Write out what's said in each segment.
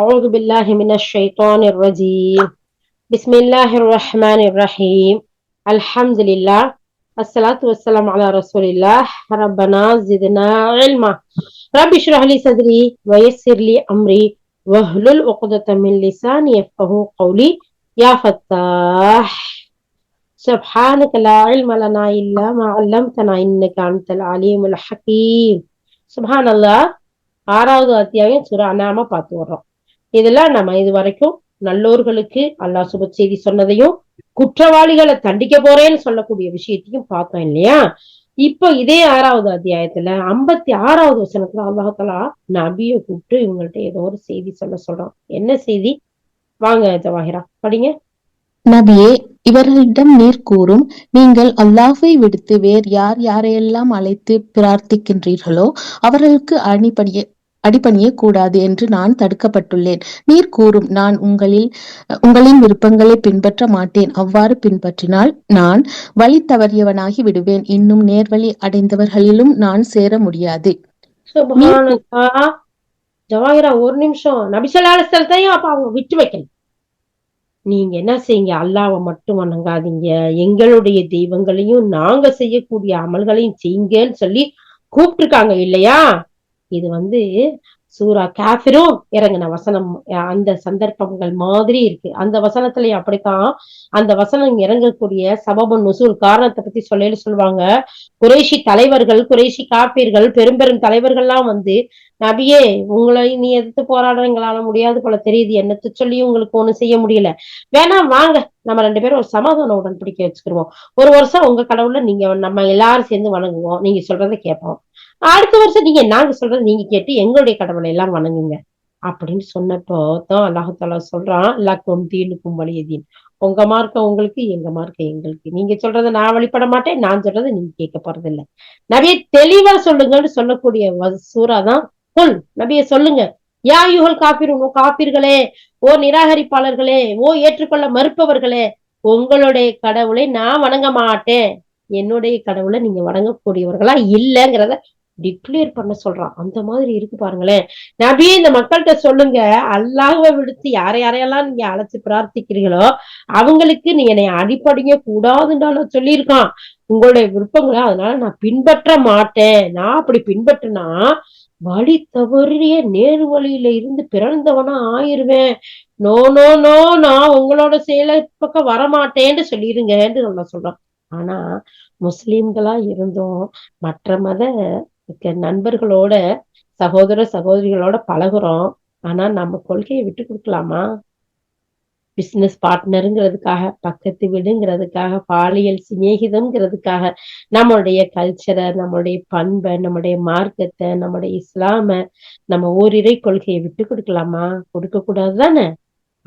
أعوذ بالله من الشيطان الرجيم بسم الله الرحمن الرحيم الحمد لله الصلاة والسلام على رسول الله ربنا زدنا علما رب اشرح لي صدري ويسر لي أمري واحلل عقدة من لساني يفقه قولي يا فتاح سبحانك لا علم لنا إلا ما علمتنا إنك أنت العليم الحكيم سبحان الله ஆறாவது அத்தியாயம் சுரா நாம பார்த்து வர்றோம் இதெல்லாம் நம்ம இது வரைக்கும் நல்லோர்களுக்கு அல்லாஹ் சுப செய்தி சொன்னதையும் குற்றவாளிகளை தண்டிக்க போறேன்னு சொல்லக்கூடிய விஷயத்தையும் பார்த்தோம் இல்லையா? இப்போ இதே ஆறாவது அத்தியாயத்துல ஐம்பத்தி ஆறாவது வசனத்துல அல்லாஹாலா நபிய கூப்பிட்டு இவங்கள்ட்ட ஏதோ ஒரு செய்தி சொல்ல சொல்றான். என்ன செய்தி? வாங்க ஜவாஹிரா படிங்க. நபியே இவர்களிடம் நீர் கூறும் நீங்கள் அல்லாஹை விடுத்து வேறு யார் யாரையெல்லாம் அழைத்து பிரார்த்திக்கின்றீர்களோ அவர்களுக்கு அணிபடிய அடிபணிய கூடாது என்று நான் தடுக்கப்பட்டுள்ளேன். நீர் கூறும் நான் உங்களில் உங்களின் விருப்பங்களை பின்பற்ற மாட்டேன். அவ்வாறு பின்பற்றினால் நான் வழி தவறியவனாகி விடுவேன். இன்னும் நேர்வழி அடைந்தவர்களிலும் நான் சேர முடியாது. சுபஹானல்லாஹ். ஒரு நிமிஷம். நபிசல்லாஸ்தலத்தையும் அப்ப அவங்க விட்டு வைக்கணும். நீங்க என்ன செய்யுங்க? அல்லாவை மட்டும் வணங்காதீங்க. எங்களுடைய தெய்வங்களையும் நாங்க செய்யக்கூடிய அமல்களையும் செய்யுங்கன்னு சொல்லி கூப்பிட்டுருக்காங்க இல்லையா? இது வந்து சூரா காஃபிரும் இறங்கின வசனம். அந்த சந்தர்ப்பங்கள் மாதிரி இருக்கு. அந்த வசனத்திலயும் அப்படித்தான் அந்த வசனம் இறங்கக்கூடிய சபபன் நுசூல் காரணத்தை பத்தி சொல்லையில சொல்லுவாங்க. குறைஷி தலைவர்கள் குறைஷி காப்பீர்கள் பெரும் பெரும் தலைவர்கள்லாம் வந்து நபியே உங்களை நீ எதிர்த்து போராடுறீங்களால முடியாது போல தெரியுது. என்னத்த சொல்லி உங்களுக்கு ஒண்ணும் செய்ய முடியல. வேணாம் வாங்க. நம்ம ரெண்டு பேரும் ஒரு சமாதான உடன்படிக்கை வச்சுக்கிருவோம். ஒரு வருஷம் உங்க கடவுள நீங்க நம்ம எல்லாரும் சேர்ந்து வணங்குவோம். நீங்க சொல்றதை கேட்போம். அடுத்த வருஷம் நீங்க நாங்க சொல்றதை நீங்க கேட்டு எங்களுடைய கடவுளை எல்லாம் வணங்குங்க. அப்படின்னு சொன்னப்போ தான் அல்லாஹாலா சொல்றான் லக்கும் தீனுக்கும் வலியதீன் உங்க மார்க்க உங்களுக்கு எங்க மார்க்க எங்களுக்கு. நீங்க சொல்றதை நான் வழிபட மாட்டேன் நான் சொல்றதை நீங்க கேட்க போறது இல்ல நபியை தெளிவா சொல்லுங்கன்னு சொல்லக்கூடிய வ- சூறா தான் புல் நபியை சொல்லுங்க. யா யுகல் காப்பீர் ஓ காப்பீர்களே ஓ நிராகரிப்பாளர்களே ஓ ஏற்றுக்கொள்ள மறுப்பவர்களே உங்களுடைய கடவுளை நான் வணங்க மாட்டேன். என்னுடைய கடவுளை நீங்க வணங்கக்கூடியவர்களா இல்லைங்கிறத டிக்ளேர் பண்ண சொல்றான். அந்த மாதிரி இருக்கு பாருங்களேன். நபியே இந்த மக்கள்கிட்ட சொல்லுங்க. அல்லாஹை விடுத்து யாரை யாரையெல்லாம் நீங்க அழைச்சு பிரார்த்திக்கிறீங்களோ அவங்களுக்கு நீ என்னை அடிப்படையே கூடாதுன்றாலும் சொல்லியிருக்கான். உங்களுடைய விருப்பங்களை அதனால நான் பின்பற்ற மாட்டேன். நான் அப்படி பின்பற்றினா வழி தவறிய நேரு வழியில இருந்து பிறந்தவனா ஆயிருவேன். நோ நோ நோ நான் உங்களோட செயலை பக்கம் வரமாட்டேன்னு சொல்லிருங்கன்னு நம்ம சொல்றோம். ஆனா முஸ்லீம்களா இருந்தோம் மற்ற மத நண்பர்களோட சகோதர சகோதரிகளோட பழகுறோம். ஆனா நம்ம கொள்கையை விட்டு கொடுக்கலாமா? பிசினஸ் பார்ட்னருங்கிறதுக்காக பக்கத்து வீடுங்கிறதுக்காக பாலியல் சிநேகிதம்ங்கிறதுக்காக நம்மளுடைய கல்ச்சரை நம்மளுடைய பண்பை நம்முடைய மார்க்கத்தை நம்முடைய இஸ்லாம நம்ம ஓரிரை கொள்கையை விட்டு கொடுக்கலாமா? கொடுக்க கூடாது தானே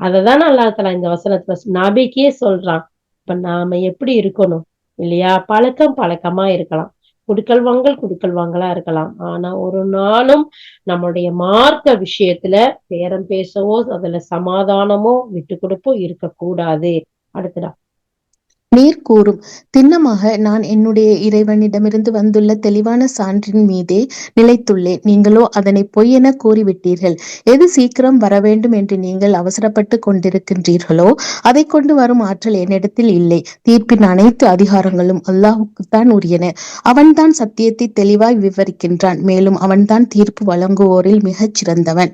அததானே அல்லாஹ் இந்த வசனத்துல சொ- சொல்றான். இப்ப நாம எப்படி இருக்கணும்? இல்லையா? பழக்கம் பழக்கமா இருக்கலாம். குடுக்கல் வாங்கல் குடுக்கல் வாங்கலா இருக்கலாம். ஆனா ஒரு நாளும் நம்மளுடைய மார்க்க விஷயத்துல பேரம் பேசவோ அதுல சமாதானமோ விட்டு கொடுப்போ இருக்கக்கூடாது. அடுத்தடா நீர் கூறும். திண்ணமாக நான் என்னுடைய இறைவனிடமிருந்து வந்துள்ள தெளிவான சான்றின் மீதே நிலைத்துள்ளேன். நீங்களோ அதனை பொய் என கூறிவிட்டீர்கள். எது சீக்கிரம் வர வேண்டும் என்று நீங்கள் அவசரப்பட்டு கொண்டிருக்கின்றீர்களோ அதை கொண்டு வரும் ஆற்றல் என்னிடத்தில் இல்லை. தீர்ப்பின் அனைத்து அதிகாரங்களும் அல்லாஹுக்குத்தான் உரியன. அவன்தான் சத்தியத்தை தெளிவாய் விவரிக்கின்றான். மேலும் அவன்தான் தீர்ப்பு வழங்குவோரில் மிகச் சிறந்தவன்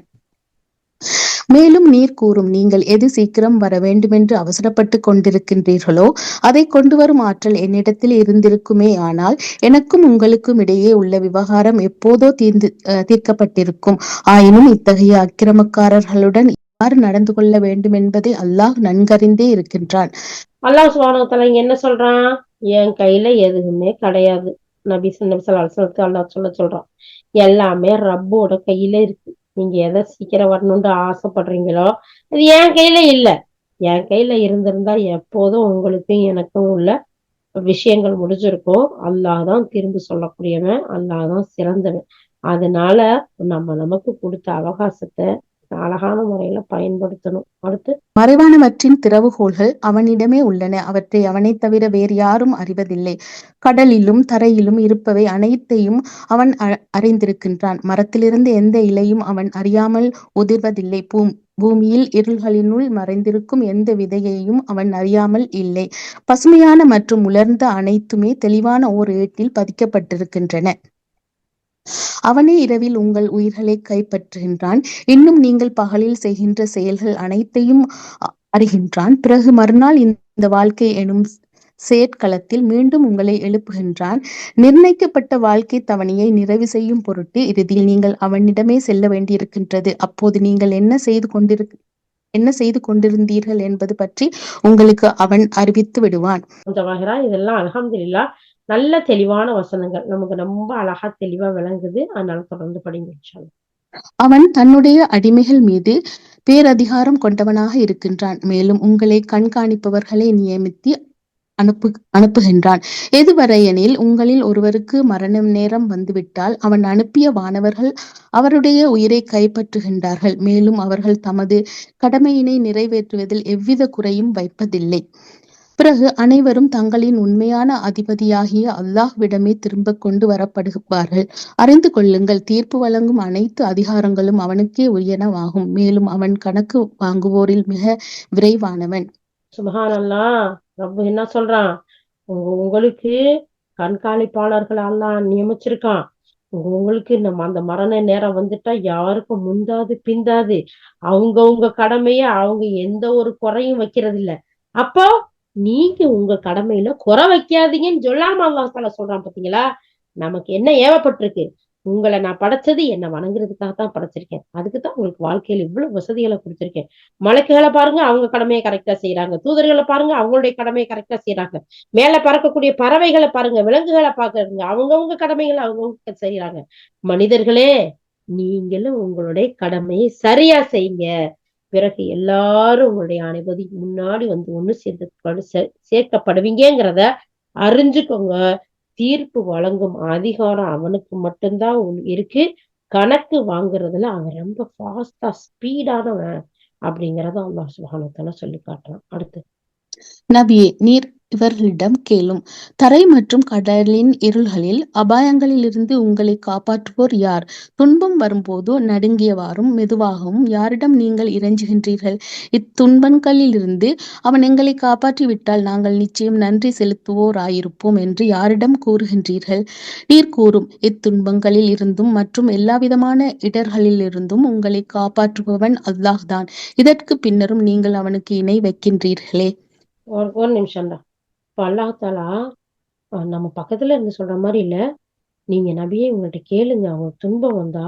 மேலும் நீர் கூறும் நீங்கள் எது சீக்கிரம் வர வேண்டுமென்று அவசரப்பட்டு கொண்டிருக்கின்றீர்களோ அதை கொண்டு வரும் ஆற்றல் என்னிடத்தில் இருந்திருக்குமே. ஆனால் எனக்கும் உங்களுக்கும் இடையே உள்ள விவகாரம் எப்போதோ தீர்ந்து தீர்க்கப்பட்டிருக்கும். ஆயினும் இத்தகைய அக்கிரமக்காரர்களுடன் யார் நடந்து கொள்ள வேண்டும் என்பதை அல்லாஹ் நன்கறிந்தே இருக்கின்றான். அல்லாஹ் சுவானத்தலை என்ன சொல்றான்? என் கையில எதுவுமே கிடையாது. நபி அல்லாஹ் சொல்ல சொல்றான். எல்லாமே ரப்போட கையில இருக்கு. நீங்க எதை சீக்கிரம் வரணும்னு ஆசைப்படுறீங்களோ அது என் கையில இல்ல. என் கையில இருந்திருந்தா எப்போதும் உங்களுக்கும் எனக்கும் உள்ள விஷயங்கள் முடிஞ்சிருக்கும். அல்லாஹ் தான் திரும்பி சொல்லக்கூடியவன் அல்லாஹ் தான் சிறந்தவன். அதனால நம்ம நமக்கு கொடுத்த அவகாசத்தை அழகான முறையில பயன்படுத்தணும். அடுத்து மறைவானவற்றின் திறவுகோல்கள் அவனிடமே உள்ளன. அவற்றை அவனை தவிர வேறு யாரும் அறிவதில்லை. கடலிலும் தரையிலும் இருப்பவை அனைத்தையும் அவன் அ- அறிந்திருக்கின்றான். மரத்திலிருந்து எந்த இலையும் அவன் அறியாமல் உதிர்வதில்லை. பூ பூமியில் இருள்களினுள் மறைந்திருக்கும் எந்த விதையையும் அவன் அறியாமல் இல்லை. பசுமையான மற்றும் உலர்ந்த அனைத்துமே தெளிவான ஓர் ஏட்டில் பதிக்கப்பட்டிருக்கின்றன. அவனே இரவில் உங்கள் உயிர்களை கைப்பற்றுகின்றான். இன்னும் நீங்கள் பகலில் செய்கின்ற செயல்கள் அனைத்தையும் அறிகின்றான். பிறகு மறுநாள் இந்த வாழ்க்கை எனும் செயற்களத்தில் மீண்டும் உங்களை எழுப்புகின்றான். நிர்ணயிக்கப்பட்ட வாழ்க்கை தவணையை நிறைவு செய்யும் பொருட்டு இறுதியில் நீங்கள் அவனிடமே செல்ல வேண்டியிருக்கின்றது. அப்போது நீங்கள் என்ன செய்து கொண்டிரு என்ன செய்து கொண்டிருந்தீர்கள் என்பது பற்றி உங்களுக்கு அவன் அறிவித்து விடுவான். இதெல்லாம் அல்ஹம்துலில்லாஹ் நல்ல தெளிவான வசனங்கள். நமக்கு ரொம்ப அழகா தெளிவா விளங்குது. அதனால தொடர்ந்து படிங்க அவன் தன்னுடைய அடிமைகள் மீது பேரதிகாரம் கொண்டவனாக இருக்கின்றான். மேலும் உங்களை கண்காணிப்பவர்களை நியமித்து அனுப்பு அனுப்புகின்றான். எதுவரையெனில் உங்களில் ஒருவருக்கு மரண நேரம் வந்துவிட்டால் அவன் அனுப்பிய வானவர்கள் அவருடைய உயிரை கைப்பற்றுகின்றார்கள். மேலும் அவர்கள் தமது கடமையினை நிறைவேற்றுவதில் எவ்வித குறையும் வைப்பதில்லை. பிறகு அனைவரும் தங்களின் உண்மையான அதிபதியாகிய அல்லாஹ்விடமே திரும்ப கொண்டு வரப்படுவார்கள். அறிந்து கொள்ளுங்கள் தீர்ப்பு வழங்கும் அனைத்து அதிகாரங்களும் அவனுக்கே உரியனவாகும். மேலும் அவன் கணக்கு வாங்குவோரில் மிக விரைவானவன். சுப்ஹானல்லாஹ். ரப்பு என்ன சொல்றான்? உங்களுக்கு கண்காணிப்பாளர்கள அல்லாஹ் நியமிச்சிருக்கான். உங்களுக்கு நம்ம அந்த மரண நேரம் வந்துட்டா யாருக்கும் முந்தாது பிந்தாது. அவங்கவுங்க கடமைய அவங்க எந்த ஒரு குறையும் வைக்கிறது இல்ல அப்போ நீங்க உங்க கடமையில குறை வைக்காதீங்கன்னு சொல்லாம அல்லாஹ் சொல்றான் பாத்தீங்களா? நமக்கு என்ன ஏவப்பட்டிருக்கு? உங்களை நான் படைச்சது என்ன வணங்குறதுக்காக தான் படைச்சிருக்கேன். அதுக்கு தான் உங்களுக்கு வாழ்க்கையில இவ்வளவு வசதிகளை கொடுத்துருக்கேன் மலைக்குகளை பாருங்க அவங்க கடமையை கரெக்டா செய்றாங்க. தூதர்களை பாருங்க அவங்களுடைய கடமைய கரெக்டா செய்றாங்க. மேல பறக்கக்கூடிய பறவைகளை பாருங்க, விலங்குகளை பாக்குறதுங்க அவங்கவுங்க கடமைகளை அவங்கவுங்க செய்யறாங்க மனிதர்களே நீங்களும் உங்களுடைய கடமையை சரியா செய்யுங்க. பிறகு எல்லாரும் உங்களுடைய அனுமதி முன்னாடி வந்து ஒண்ணு சேர்ந்து சேர்க்கப்படுவீங்கிறத சேர்க்கப்படுவீங்கங்கிறத அறிஞ்சுக்கோங்க. தீர்ப்பு வழங்கும் அதிகாரம் அவனுக்கு மட்டும்தான் இருக்கு. கணக்கு வாங்குறதுல அவன் ரொம்ப ஃபாஸ்டா ஸ்பீடானவன் அப்படிங்கிறத அல்லாஹ் சுப்ஹானஹு சொல்லி சொல்லிக் காட்டுறான். அடுத்து. நபியே நீர் இவர்களிடம் கேளும். தரை மற்றும் கடலின் இருள்களில் அபாயங்களிலிருந்து உங்களை காப்பாற்றுவோர் யார்? துன்பம் வரும்போதோ நடுங்கியவாறும் மெதுவாகவும் யாரிடம் நீங்கள் இறைஞ்சுகின்றீர்கள்? இத்துன்பங்களிலிருந்து அவன் எங்களை காப்பாற்றிவிட்டால் நாங்கள் நிச்சயம் நன்றி செலுத்துவோராயிருப்போம் என்று யாரிடம் கூறுகின்றீர்கள்? நீர் கூறும் இத்துன்பங்களில் இருந்தும் மற்றும் எல்லாவிதமான இடர்களிலிருந்தும் உங்களை காப்பாற்றுபவன் அல்லாஹ் தான். இதற்கு பின்னரும் நீங்கள் அவனுக்கு இணை வைக்கின்றீர்களே. ஒரு ஒரு இப்ப நம்ம பக்கத்துல இருந்து சொல்ற மாதிரி இல்ல. நீங்க நபியே இவங்கள்ட்ட கேளுங்க. அவங்க துன்பம் வந்தா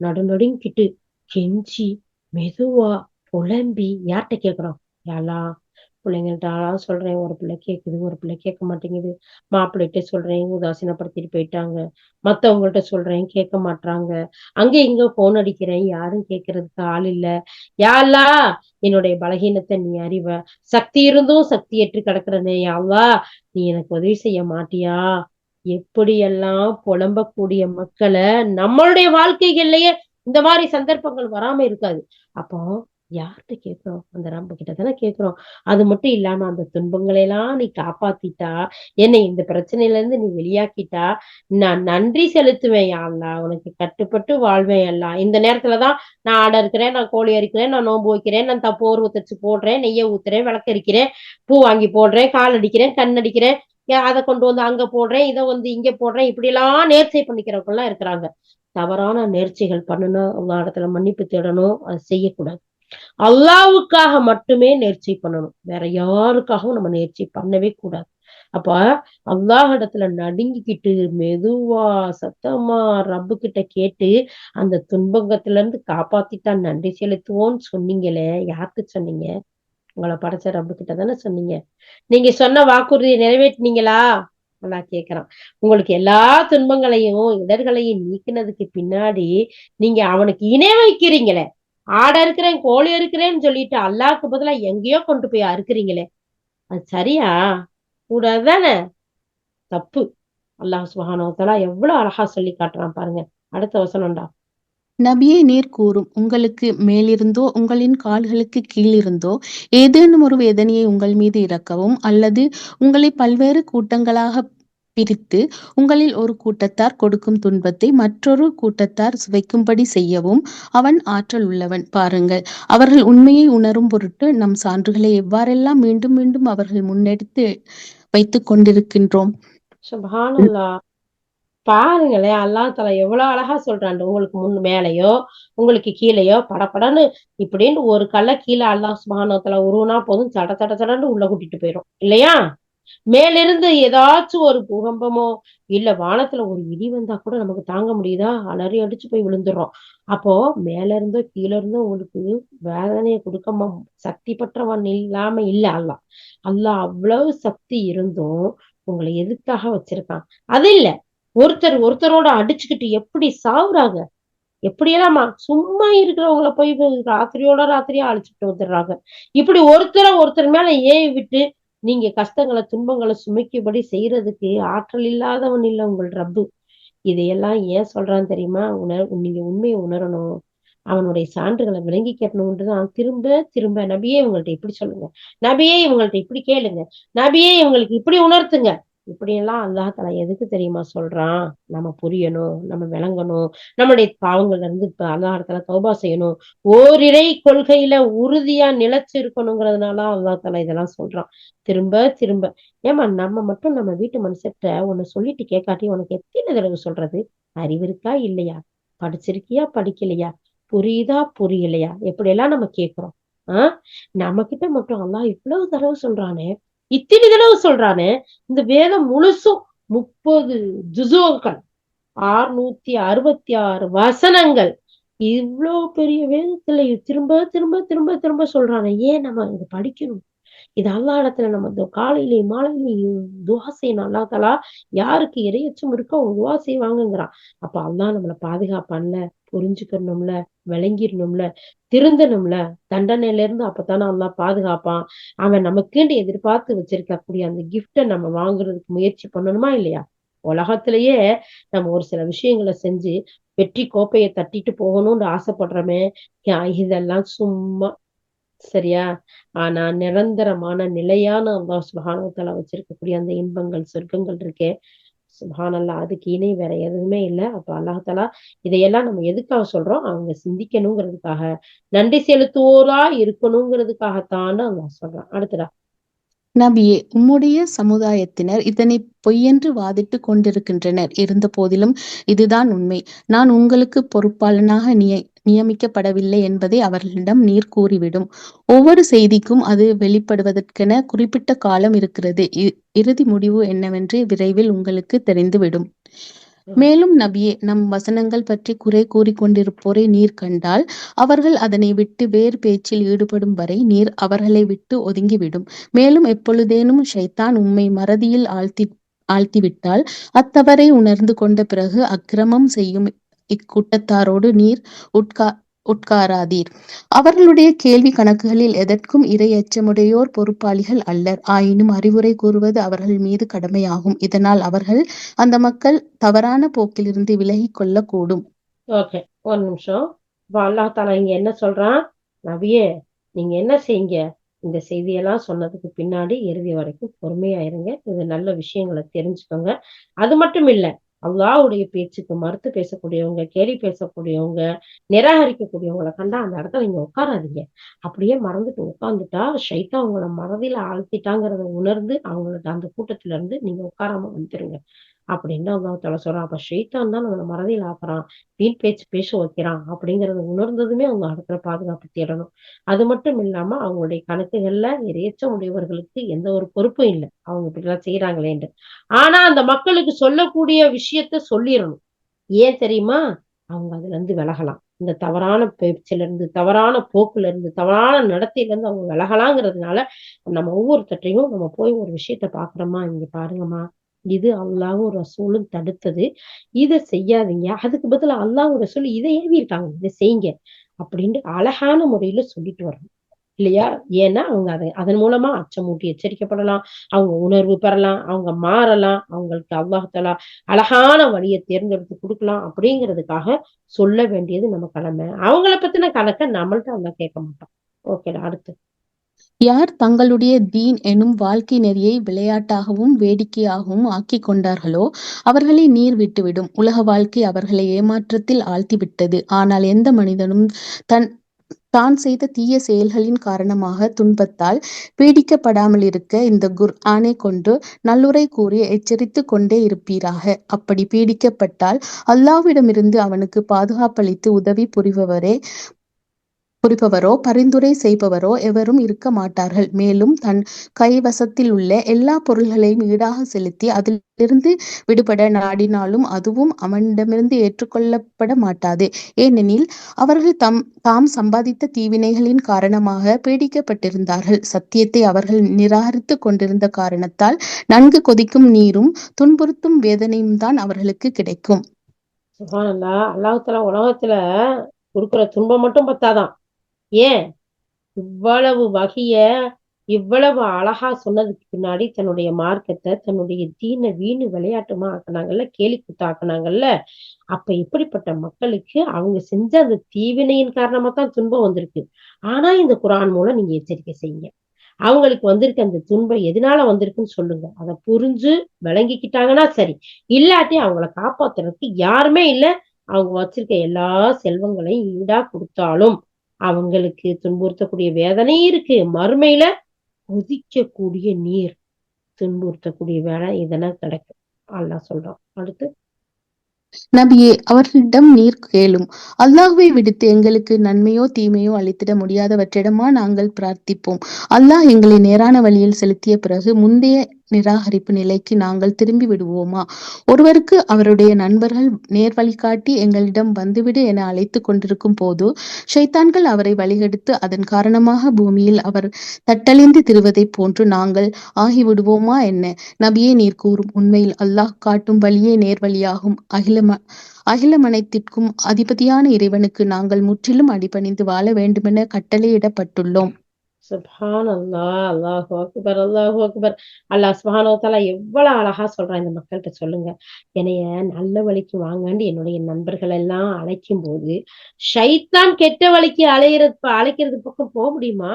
நடுநடுங்கிட்டு கெஞ்சி, மெதுவா, புலம்பி யார்கிட்ட கேட்குறோம் யா பிள்ளைங்கள்ட்ட சொல்றேன். ஒரு பிள்ளை கேட்குது, ஒரு பிள்ளை கேட்க மாட்டேங்குது. மாப்பிள்ளைகிட்ட சொல்றேன் உதாசீனப்படுத்திட்டு போயிட்டாங்க. மத்தவங்கள்ட்ட சொல்றேன் கேட்க மாட்டாங்க அங்க இங்க ஃபோன் அடிக்கிறேன். யாரும் கேட்கறதுக்கு ஆள் இல்ல. யா என்னுடைய பலகீனத்தை நீ அறிவ. சக்தி இருந்தும் சக்தியற்று கிடக்கிறனே கிடக்குறனே யாவா நீ எனக்கு உதவி செய்ய மாட்டியா? எப்படியெல்லாம் புலம்பக்கூடிய மக்கள நம்மளுடைய வாழ்க்கைகள்லயே இந்த மாதிரி சந்தர்ப்பங்கள் வராம இருக்காது. அப்போ யார்கிட்ட கேட்கிறோம்? அந்த ரப்பு கிட்ட தானே கேட்கிறோம். அது மட்டும் இல்லாம அந்த துன்பங்களையெல்லாம் நீ காப்பாத்திட்டா, என்னை இந்த பிரச்சனையில இருந்து நீ வெளியாக்கிட்டா, நான் நன்றி செலுத்துவேன் யா உனக்கு கட்டுப்பட்டு வாழ்வேன் எல்லாம் இந்த நேரத்துலதான் நான் ஆடை அறுக்கிறேன், நான் கோழி அரிக்கிறேன் நான் நோன்பு வைக்கிறேன், நான் தப்போர் போர்வ தச்சு போடுறேன், நெய்ய ஊத்துறேன், விளக்கரிக்கிறேன், பூ வாங்கி போடுறேன், கால் அடிக்கிறேன், கண் அடிக்கிறேன், அதை கொண்டு வந்து அங்க போடுறேன், இதை வந்து இங்க போடுறேன். இப்படி எல்லாம் நேர்ச்சை பண்ணிக்கிறவங்கலாம் இருக்கிறாங்க. தவறான நேர்ச்சிகள் பண்ணணும். அவங்க இடத்துல மன்னிப்பு தேடணும். அது செய்யக்கூடாது. அல்லாஹ்வுக்காக மட்டுமே நேர்ச்சி பண்ணணும். வேற யாருக்காகவும் நம்ம நேர்ச்சி பண்ணவே கூடாது. அப்ப அல்லாஹ் இடத்துல நடுங்கிக்கிட்டு, மெதுவா, சத்தமா ரப்பு கிட்ட கேட்டு, அந்த துன்பங்கத்துல இருந்து காப்பாத்திட்டா நன்றி செலுத்துவோன்னு சொன்னீங்களே, யாருக்கு சொன்னீங்க? உங்களை படைச்ச ரப்பு கிட்ட தானே சொன்னீங்க. நீங்க சொன்ன வாக்குறுதியை நிறைவேற்றினீங்களா நான் கேட்கிறான். உங்களுக்கு எல்லா துன்பங்களையும், இடர்களையும் நீக்குனதுக்கு பின்னாடி, நீங்க அவனுக்கு இணை வைக்கிறீங்களே. ஆடை இருக்கிறேன் கோழி இருக்கிறேன்னு சொல்லிட்டு அல்லாவுக்கு பதிலா எங்கேயோ கொண்டு போய் அறுக்கிறீங்களே. அது சரியா? கூடாது தானே? தப்பு. அல்லாஹ் சுப்ஹானஹு எவ்வளவு அழகா சொல்லிக் காட்டுறான் பாருங்க. அடுத்த வசனம்டா. நபியே நீர் கூறும். உங்களுக்கு மேலிருந்தோ, உங்களின் கால்களுக்கு கீழிருந்தோ ஏதேனும் ஒரு வேதனையை உங்கள் மீது இறக்கவும், அல்லது உங்களை பல்வேறு கூட்டங்களாக பிரித்து உங்களில் ஒரு கூட்டத்தார் கொடுக்கும் துன்பத்தை மற்றொரு கூட்டத்தார் சுவைக்கும்படி செய்யவும் அவன் ஆற்றல் உள்ளவன். பாருங்கள் அவர்கள் உண்மையை உணரும் பொருட்டு நம் சான்றுகளை எவ்வாறெல்லாம் மீண்டும் மீண்டும் அவர்கள் முன்னெடுத்து வைத்துக் கொண்டிருக்கின்றோம்? சுபஹானல்லா. பாருங்களேன் அல்லா தலா எவ்வளவு அழகா சொல்றான் உங்களுக்கு முன் மேலையோ உங்களுக்கு கீழேயோ படப்படன்னு இப்படின்னு ஒரு கல்ல கீழே அல்லாஹ் சுபானத்துல உருவனா போதும் சட சட சடன்னு உள்ள கூட்டிட்டு போயிரும். இல்லையா? மேலிருந்து ஏதாச்சும் ஒரு பூகம்பமோ இல்ல வானத்துல ஒரு இடி வந்தா கூட நமக்கு தாங்க முடியுதா? அலறி அடிச்சு போய் விழுந்துடுறோம். அப்போ மேல இருந்தோ கீழ இருந்தோ உங்களுக்கு வேதனையை கொடுக்க சக்தி பற்றவன் இல்லாம இல்ல அல்லா அல்லா அவ்வளவு சக்தி இருந்தும் உங்களை எதுக்காக வச்சிருக்கான்? அது இல்ல. ஒருத்தர் ஒருத்தரோட அடிச்சுக்கிட்டு எப்படி சாவுறாங்க? எப்படியெல்லாமா சும்மா இருக்கிறவங்கள போய் ராத்திரியோட ராத்திரியா அழிச்சுட்டு வந்துடுறாங்க? இப்படி ஒருத்தரை ஒருத்தர் மேல ஏவி விட்டு நீங்க கஷ்டங்களை துன்பங்களை சுமைக்கும்படி செய்யறதுக்கு ஆற்றல் இல்லாதவன் இல்ல உங்கள் ரப்பு. இதையெல்லாம் ஏன் சொல்றான் தெரியுமா? உணர் நீங்க உண்மையை உணரணும். அவனுடைய சான்றுகளை விளங்கி கேட்கணும்ன்றதான் திரும்ப திரும்ப நபியே இவங்கள்ட்ட இப்படி சொல்லுங்க. நபியே இவங்கள்ட்ட இப்படி கேளுங்க. நபியே இவங்களுக்கு இப்படி உணர்த்துங்க. இப்படியெல்லாம் அல்லாஹால எதுக்கு தெரியுமா சொல்றான்? நம்ம புரியணும் நம்ம விளங்கணும். நம்மளுடைய பாவங்கள்ல இருந்து இப்ப அல்லாஹால தௌபா செய்யணும். ஓரிரை கொள்கையில உறுதியா நிலைச்சு இருக்கணுங்கிறதுனால அல்லாஹால இதெல்லாம் சொல்றான். திரும்ப திரும்ப. ஏமா நம்ம மட்டும் நம்ம வீட்டு மனுஷர்கிட்ட உன்னை சொல்லிட்டு கேட்காட்டி உனக்கு எத்தனை தடவை சொல்றது? அறிவு இருக்கா இல்லையா? படிச்சிருக்கியா? படிக்கலையா? புரியுதா? புரியலையா? எப்படியெல்லாம் நம்ம கேட்கிறோம். ஆஹ் நம்ம கிட்ட மட்டும் அல்லாஹ் இவ்வளவு தடவை சொல்றானே இத்தனை தடவை சொல்றானே இந்த வேதம் முழுசும் முப்பது ஜுசோக்கள் ஆறுநூத்தி அறுபத்தி ஆறு வசனங்கள். இவ்வளோ பெரிய வேதத்துல திரும்ப திரும்ப திரும்ப திரும்ப சொல்றானே ஏன் நம்ம இதை படிக்கணும்? இது அல்லா இடத்துல நம்ம காலையிலேயும் மாலையிலேயும் துவா செய்யணும். அல்லா தலா யாருக்கு இறையச்சம் இருக்கோ அவங்க துவா செய்வாங்கங்கிறான். அப்ப அல்லா நம்மளை பாதுகாப்பான்ல புரிஞ்சுக்கணும்ல விளங்கிடணும்ல திருந்தணும்ல. தண்டனையில இருந்து அப்பத்தானே அல்லா பாதுகாப்பான். அவன் நமக்குண்டு எதிர்பார்த்து வச்சிருக்கக்கூடிய அந்த கிஃப்டை நம்ம வாங்குறதுக்கு முயற்சி பண்ணணுமா இல்லையா? உலகத்திலேயே நம்ம ஒரு சில விஷயங்களை செஞ்சு வெற்றி கோப்பையை தட்டிட்டு போகணும்னு ஆசைப்படுறோமே இதெல்லாம் சும்மா சரியா? ஆனா நிரந்தரமான நிலையான அல்லா சுபஹானத்தால வச்சிருக்கக்கூடிய அந்த இன்பங்கள் சொர்க்கங்கள் இருக்கே. சுபானல்லா அதுக்கு இணை வேற எதுவுமே இல்லை. அப்ப அல்லாஹாலா இதையெல்லாம் நம்ம எதுக்காக சொல்றோம்? அவங்க சிந்திக்கணுங்கிறதுக்காக. நன்றி செலுத்துவோரா இருக்கணுங்கிறதுக்காகத்தான் அவங்க சொல்றான். அடுத்ததா? நபியே உம்முடைய சமுதாயத்தினர் இதனை பொய்யென்று வாதிட்டு கொண்டிருக்கின்றனர். இருந்த போதிலும் இதுதான் உண்மை. நான் உங்களுக்கு பொறுப்பாளனாக நிய நியமிக்கப்படவில்லை என்பதை அவர்களிடம் நீர் கூறிவிடும். ஒவ்வொரு செய்திக்கும் அது வெளிப்படுவதற்கென குறிப்பிட்ட காலம் இருக்கிறது. இறுதி முடிவு என்னவென்று விரைவில் உங்களுக்கு தெரிந்துவிடும். மேலும் நபியே நம் வசனங்கள் பற்றி குறை கூறிக்கொண்டிருப்போரை நீர் கண்டால் அவர்கள் அதனை விட்டு வேறு பேச்சில் ஈடுபடும் வரை நீர் அவர்களை விட்டு ஒதுங்கிவிடும். மேலும் எப்பொழுதேனும் ஷைத்தான் உம்மை மறதியில் ஆழ்த்தி ஆழ்த்திவிட்டால் அத்தவரை உணர்ந்து கொண்ட பிறகு அக்கிரமம் செய்யும் இக்கூட்டத்தாரோடு நீர் உட்கா உட்காராதீர். அவர்களுடைய கேள்வி கணக்குகளில் எதற்கும் இறை அச்சமுடையோர் பொறுப்பாளிகள் அல்லர். ஆயினும் அறிவுரை கூறுவது அவர்கள் மீது கடமையாகும். இதனால் அவர்கள் அந்த மக்கள் தவறான போக்கிலிருந்து விலகி கொள்ளக்கூடும். ஓகே ஒரு நிமிஷம். அல்லா தாலா இங்க என்ன சொல்றான்? நவியே நீங்க என்ன செய்யுங்க? இந்த செய்தியெல்லாம் சொன்னதுக்கு பின்னாடி இறுதி வரைக்கும் பொறுமையா இருங்க. இது நல்ல விஷயங்களை தெரிஞ்சுக்கோங்க. அது மட்டும் இல்ல அல்லாவுடைய பேச்சுக்கு மறுத்து பேசக்கூடியவங்க கேலி பேசக்கூடியவங்க நிராகரிக்கக்கூடியவங்களை கண்டா அந்த இடத்துல நீங்க உட்காராதீங்க. அப்படியே மறந்துட்டு உட்காந்துட்டா ஷைட்டா அவங்கள மறதியில ஆழ்த்திட்டாங்கிறத உணர்ந்து அவங்கள அந்த கூட்டத்துல இருந்து நீங்க உட்காராம வந்துருங்க. அப்படின்னு அல்லாஹால சொல்றான்? அப்ப ஷெய்தான் தான் நம்மளை மறதியில் ஆக்குறான். வீண் பேச்சு பேச வைக்கிறான் அப்படிங்கறத உணர்ந்ததுமே அவங்க அடுத்த பாதுகாப்பு தேடணும். அது மட்டும் இல்லாம அவங்களுடைய கணக்குகள்ல இறையச்ச உடையவர்களுக்கு எந்த ஒரு பொறுப்பும் இல்லை. அவங்க இப்படிலாம் செய்யறாங்களேன்ட்டு ஆனா அந்த மக்களுக்கு சொல்லக்கூடிய விஷயத்த சொல்லிடணும். ஏன் தெரியுமா? அவங்க அதுல இருந்து விலகலாம். இந்த தவறான பயிற்சியில இருந்து தவறான போக்குல இருந்து தவறான நடத்தையில இருந்து அவங்க விலகலாங்கிறதுனால நம்ம ஒவ்வொருத்தட்டையும் நம்ம போய் ஒரு விஷயத்த பாக்குறோமா இங்க பாருங்கம்மா. இது அல்லாவும் ரசூலும் தடுத்தது. இதை செய்யாதீங்க. அதுக்கு பதிலா அல்லாவும் ரசூல் இதை ஏவி இருக்காங்க இதை செய்யுங்க. அப்படின்ட்டு அழகான முறையில சொல்லிட்டு வரணும் இல்லையா? ஏன்னா அவங்க அதை அதன் மூலமா அச்சமூட்டி எச்சரிக்கப்படலாம். அவங்க உணர்வு பெறலாம். அவங்க மாறலாம். அவங்களுக்கு அல்லாஹலா அழகான வழியை தேர்ந்தெடுத்து கொடுக்கலாம் அப்படிங்கிறதுக்காக சொல்ல வேண்டியது நம்ம கடமை. அவங்கள பத்தின கணக்கை நம்மள்ட்ட அவங்க கேட்க மாட்டோம் ஓகேடா அடுத்து. யார் தங்களுடைய தீன் எனும் வாழ்க்கை நெறியை விளையாட்டாகவும் வேடிக்கையாகவும் ஆக்கிக் கொண்டார்களோ அவர்களை நீர் விட்டுவிடும். உலக வாழ்க்கை அவர்களை ஏமாற்றத்தில் ஆழ்த்திவிட்டது. ஆனால் எந்த மனிதனும் தன் தான் செய்த தீய செயல்களின் காரணமாக துன்பத்தால் பீடிக்கப்படாமலிருக்க இந்த குர் ஆனை கொண்டு நல்லுரை கூறி எச்சரித்துக் கொண்டே இருப்பீராக. அப்படி பீடிக்கப்பட்டால் அல்லாவிடமிருந்து அவனுக்கு பாதுகாப்பளித்து உதவி புரிபவரே குறிப்பவரோ பரிந்துரை செய்பவரோ எவரும் இருக்க மாட்டார்கள். மேலும் தன் கைவசத்தில் உள்ள எல்லா பொருள்களையும் ஈடாக செலுத்தி அதிலிருந்து விடுபட நாடினாலும் அதுவும் அவனிடமிருந்து ஏற்றுக்கொள்ளப்பட மாட்டாது. ஏனெனில் அவர்கள் தம் தாம் சம்பாதித்த தீவினைகளின் காரணமாக பீடிக்கப்பட்டிருந்தார்கள். சத்தியத்தை அவர்கள் நிராகரித்து கொண்டிருந்த காரணத்தால் நன்கு கொதிக்கும் நீரும் துன்புறுத்தும் வேதனையும் தான் அவர்களுக்கு கிடைக்கும். அல்லாஹால உலகத்துல கொடுக்குற துன்பம் மட்டும் பத்தாதான். ஏன்? இவ்வளவு வகைய இவ்வளவு அழகா சொன்னதுக்கு பின்னாடி தன்னுடைய மார்க்கத்தை தன்னுடைய தீன வீணு விளையாட்டுமா ஆக்குனாங்கல்ல கேலி குத்தாக்குனாங்கல்ல அப்ப இப்படிப்பட்ட மக்களுக்கு அவங்க செஞ்ச அந்த தீவினையின் காரணமா தான் துன்பம் வந்திருக்கு. ஆனா இந்த குரான் மூலம் நீங்க எச்சரிக்கை செய்யுங்க. அவங்களுக்கு வந்திருக்க அந்த துன்பம் எதனால வந்திருக்குன்னு சொல்லுங்க. அதை புரிஞ்சு விளங்கிக்கிட்டாங்கன்னா சரி. இல்லாட்டி அவங்கள காப்பாத்துறதுக்கு யாருமே இல்லை. அவங்க வச்சிருக்க எல்லா செல்வங்களையும் ஈடா கொடுத்தாலும். அவங்களுக்கு துன்புறுத்தக்கூடிய வேதனை இருக்கு. மறுமையில கொதிக்கக்கூடிய நீர் துன்புறுத்தக்கூடிய வேலை இதெல்லாம் கிடைக்கும்? அல்லாஹ் சொல்றான். அடுத்து நபியே அவர்களிடம் நீர் கேளும். அல்லாஹ்வை விடுத்து எங்களுக்கு நன்மையோ தீமையோ அளித்திட முடியாதவற்றிடமா நாங்கள் பிரார்த்திப்போம். அல்லாஹ் எங்களை நேரான வழியில் செலுத்திய பிறகு முந்தைய நிராகரிப்பு நிலைக்கு நாங்கள் திரும்பி விடுவோமா? ஒருவருக்கு அவருடைய நண்பர்கள் நேர் வழிகாட்டி எங்களிடம் வந்துவிடு என அழைத்து கொண்டிருக்கும் போது ஷைத்தான்கள் அவரை வழிகெடுத்து அதன் காரணமாக பூமியில் அவர் தட்டழிந்து திருவதைப் போன்று நாங்கள் ஆகிவிடுவோமா என்ன? நபியே நீர் கூறும் உண்மையில் அல்லாஹ் காட்டும் வழியே நேர்வழியாகும் அகில அகிலமனைத்திற்கும் அதிபதியான இறைவனுக்கு நாங்கள் முற்றிலும் அடிபணிந்து வாழ வேண்டுமென கட்டளையிடப்பட்டுள்ளோம். சுபானல்லா அல்லாஹு அக்பர் அல்லாஹு அக்பர் அல்லாஹ் சுபானோ எவ்வளவு அழகா சொல்றான் இந்த மக்கள்கிட்ட சொல்லுங்க. என்னைய நல்ல வழிக்கு வாங்கன்னு என்னுடைய நண்பர்கள் எல்லாம் அழைக்கும் போது ஷைத்தான் கெட்ட வழிக்கு அலையிறது அழைக்கிறது பக்கம் போக முடியுமா?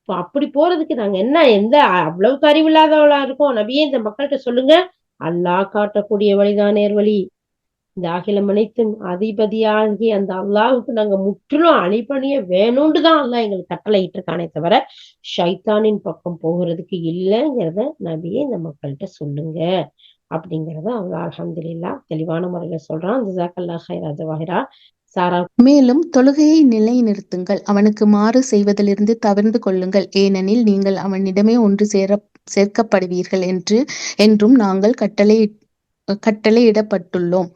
இப்போ அப்படி போறதுக்கு நாங்க என்ன எந்த அவ்வளவுக்கு அறிவில்லாதவளா இருக்கோம்? நபியே இந்த மக்கள்கிட்ட சொல்லுங்க. அல்லாஹ் காட்டக்கூடிய வழிதான் நேர்வழி. இந்த அகிலம் அனைத்தும் அதிபதியாகி அந்த அல்லாவுக்கு நாங்க முற்றிலும் அழிப்பணிய வேணும்னு தான் அல்லா எங்களுக்கு கட்டளை இருக்கானே தவிர ஷைத்தானின் பக்கம் போகிறதுக்கு இல்லைங்கிறத நபியே இந்த மக்கள்கிட்ட சொல்லுங்க அப்படிங்கறத அவங்க அலமதுல்லா தெளிவான முறையில சொல்றான். ஜிசாக்கல்லா ஹைரா ஜவாஹிரா மேலும் தொழுகையை நிலைநிறுத்துங்கள். அவனுக்கு மாறு செய்வதிலிருந்து தவிர்ந்து கொள்ளுங்கள். ஏனெனில் நீங்கள் அவனிடமே ஒன்று சேர சேர்க்கப்படுவீர்கள் என்று என்றும் நாங்கள் கட்டளை கட்டளையிடப்பட்டுள்ளோம்.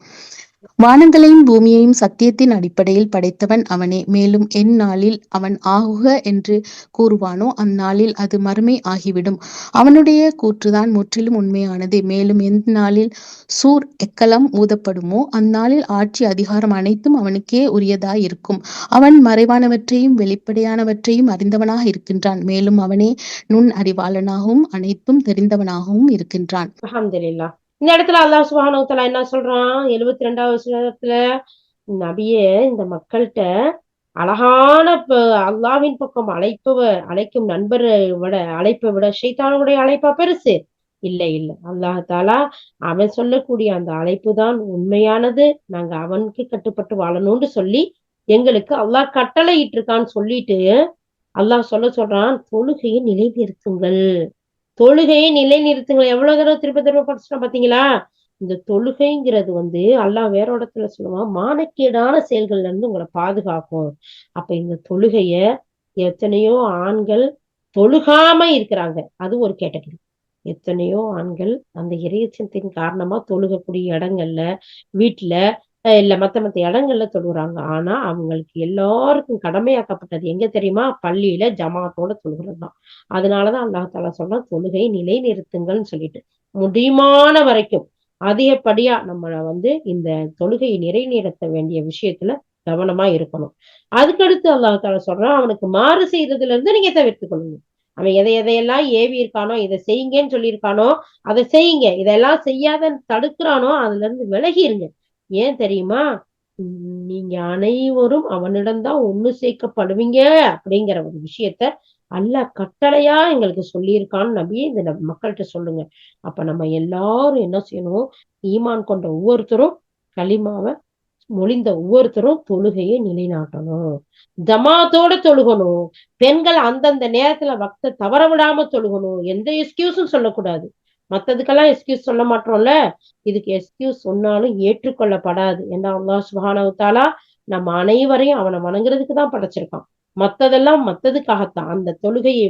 வானங்களையும் பூமியையும் சத்தியத்தின் அடிப்படையில் படைத்தவன் அவனே. மேலும் என் நாளில் அவன் ஆகுக என்று கூறுவானோ அந்நாளில் அது மறுமை ஆகிவிடும். அவனுடைய கூற்றுதான் முற்றிலும் உண்மையானது. மேலும் எந்த நாளில் சூர் எக்கலம் ஊதப்படுமோ அந்நாளில் ஆட்சி அதிகாரம் அனைத்தும் அவனுக்கே உரியதாயிருக்கும். அவன் மறைவானவற்றையும் வெளிப்படையானவற்றையும் அறிந்தவனாக இருக்கின்றான். மேலும் அவனே நுண் அறிவாளனாகவும் அனைத்தும் தெரிந்தவனாகவும் இருக்கின்றான். இந்த இடத்துல அல்லாஹ் சுபானவத்தலா என்ன சொல்றான்? எழுபத்தி ரெண்டாவது வருஷத்துல நபியே இந்த மக்கள்கிட்ட அழகான அல்லாவின் பக்கம் அழைப்பவ அழைக்கும் நண்பரை விட அழைப்பை விட ஷைத்தானுடைய அழைப்பா பெருசு? இல்ல இல்லை. அல்லாஹாலா அவன் சொல்லக்கூடிய அந்த அழைப்பு தான் உண்மையானது. நாங்க அவனுக்கு கட்டுப்பட்டு வாழணும்னு சொல்லி எங்களுக்கு அல்லாஹ் கட்டளை இருக்கான்னு சொல்லிட்டு அல்லாஹ் சொல்ல சொல்றான் தொழுகையை நிலைநிறுத்துங்கள். தொழுகையை நிலைநிறுத்துங்கள். எவ்வளவு தடவை திருப்ப திரும்ப படிச்சுட்டோம் பாத்தீங்களா? இந்த தொழுகைங்கிறது வந்து அல்லாஹ் வேற இடத்துல சொல்லுவான் மானக்கேடான செயல்கள்ல இருந்து உங்களை பாதுகாக்கும். அப்ப இந்த தொழுகைய எத்தனையோ ஆண்கள் தொழுகாம இருக்கிறாங்க. அது ஒரு கேட்டகரி. எத்தனையோ ஆண்கள் அந்த இறையச்சத்தின் காரணமா தொழுகக்கூடிய இடங்கள்ல வீட்டுல இல்ல மத்த மத்த இடங்கள்ல தொழுகிறாங்க ஆனா அவங்களுக்கு எல்லாருக்கும் கடமையாக்கப்பட்டது எங்க தெரியுமா? பள்ளியில ஜமாத்தோட தொழுகிறது தான் அதனாலதான் அல்லாஹால சொல்றான் தொழுகை நிலை நிறுத்துங்கள்னு சொல்லிட்டு. முடியுமான வரைக்கும் அதிகப்படியா நம்ம வந்து இந்த தொழுகையை நிறைநிறுத்த வேண்டிய விஷயத்துல கவனமா இருக்கணும். அதுக்கடுத்து அல்லாஹால சொல்றான் அவனுக்கு மாறு செய்யறதுல இருந்து நீங்க தவிர்த்து கொள்ளுங்க. அவன் எதை எதையெல்லாம் ஏவி இருக்கானோ இதை செய்யுங்கன்னு சொல்லியிருக்கானோ அதை செய்யுங்க. இதெல்லாம் செய்யாத தடுக்கிறானோ அதுல இருந்து விலகி இருங்க. ஏன் தெரியுமா? நீங்க அனைவரும் அவனிடம்தான் ஒண்ணு சேர்க்கப்படுவீங்க அப்படிங்கிற ஒரு விஷயத்த அல்ல கட்டளையா எங்களுக்கு சொல்லியிருக்கான்னு நம்பி இந்த மக்கள்கிட்ட சொல்லுங்க. அப்ப நம்ம எல்லாரும் என்ன செய்யணும்? ஈமான் கொண்ட ஒவ்வொருத்தரும் களிமாவை மொழிந்த ஒவ்வொருத்தரும் தொழுகையை நிலைநாட்டணும். ஜமாத்தோட தொழுகணும். பெண்கள் அந்தந்த நேரத்துல வக்த தவற விடாம தொழுகணும். எந்த எக்ஸ்கியூஸும் சொல்லக்கூடாது. மத்ததுக்கெல்லாம் எக்ஸ்கியூஸ் சொல்ல மாட்டோம்ல. இதுக்கு எக்ஸ்கியூஸ் சொன்னாலும் ஏற்றுக்கொள்ளப்படாது. ஏன்னா அல்லாஹ் சுப்ஹானஹு நம்ம அனைவரையும் அவனை வணங்குறதுக்கு தான் படைச்சிருக்கான். மத்ததெல்லாம் மத்ததுக்காகத்தான். அந்த தொழுகையை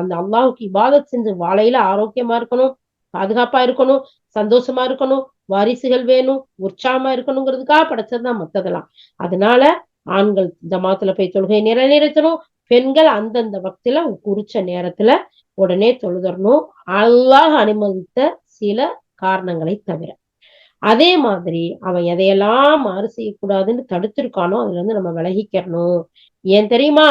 அந்த அல்லாவுக்கு இபாதத் செஞ்சு வாழையில ஆரோக்கியமா இருக்கணும் பாதுகாப்பா இருக்கணும் சந்தோஷமா இருக்கணும் வாரிசுகள் வேணும் உற்சாகமா இருக்கணுங்கிறதுக்காக படைச்சதுதான் மத்ததெல்லாம். அதனால ஆண்கள் ஜமாத்துல போய் தொழுகை நிறைவேற்றணும் பெண்கள் அந்தந்த வக்தில குறிச்ச நேரத்துல உடனே தொழுதரணும் அல்லாஹ் அனுமதித்த சில காரணங்களை தவிர. அதே மாதிரி அவன் எதையெல்லாம் மாறு செய்யக்கூடாதுன்னு தடுத்திருக்கானோ அதுல இருந்து நம்ம விலகிக்கிறணும் ஏன் தெரியுமா?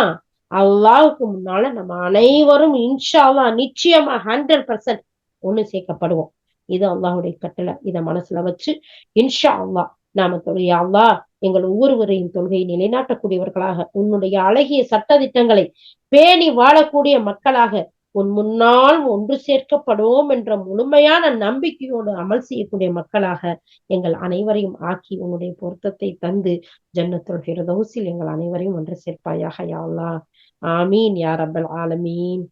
அல்லாவுக்கு முன்னால நம்ம அனைவரும் இன்ஷாவா நிச்சயமா ஹண்ட்ரட் பர்சன்ட் ஒண்ணு சேர்க்கப்படுவோம். இது அல்லாஹுடைய கட்டளை. இதை மனசுல வச்சு இன்ஷா அல்லா நாம தொழில் அல்லா எங்கள் ஒவ்வொருவரையும் தொழுகையை நிலைநாட்டக்கூடியவர்களாக உன்னுடைய அழகிய சட்ட திட்டங்களை பேணி வாழக்கூடிய மக்களாக உன் முன்னால் ஒன்று சேர்க்கப்படுவோம் என்ற முழுமையான நம்பிக்கையோடு அமல் செய்யக்கூடிய மக்களாக எங்கள் அனைவரையும் ஆக்கி உன்னுடைய பொருத்தத்தை தந்து ஜன்னத்துல் ஃபிர்தௌஸில் எங்கள் அனைவரையும் ஒன்று சேர்ப்பாயாக யா ஆமீன் யார் ரப்பல் ஆலமீன்.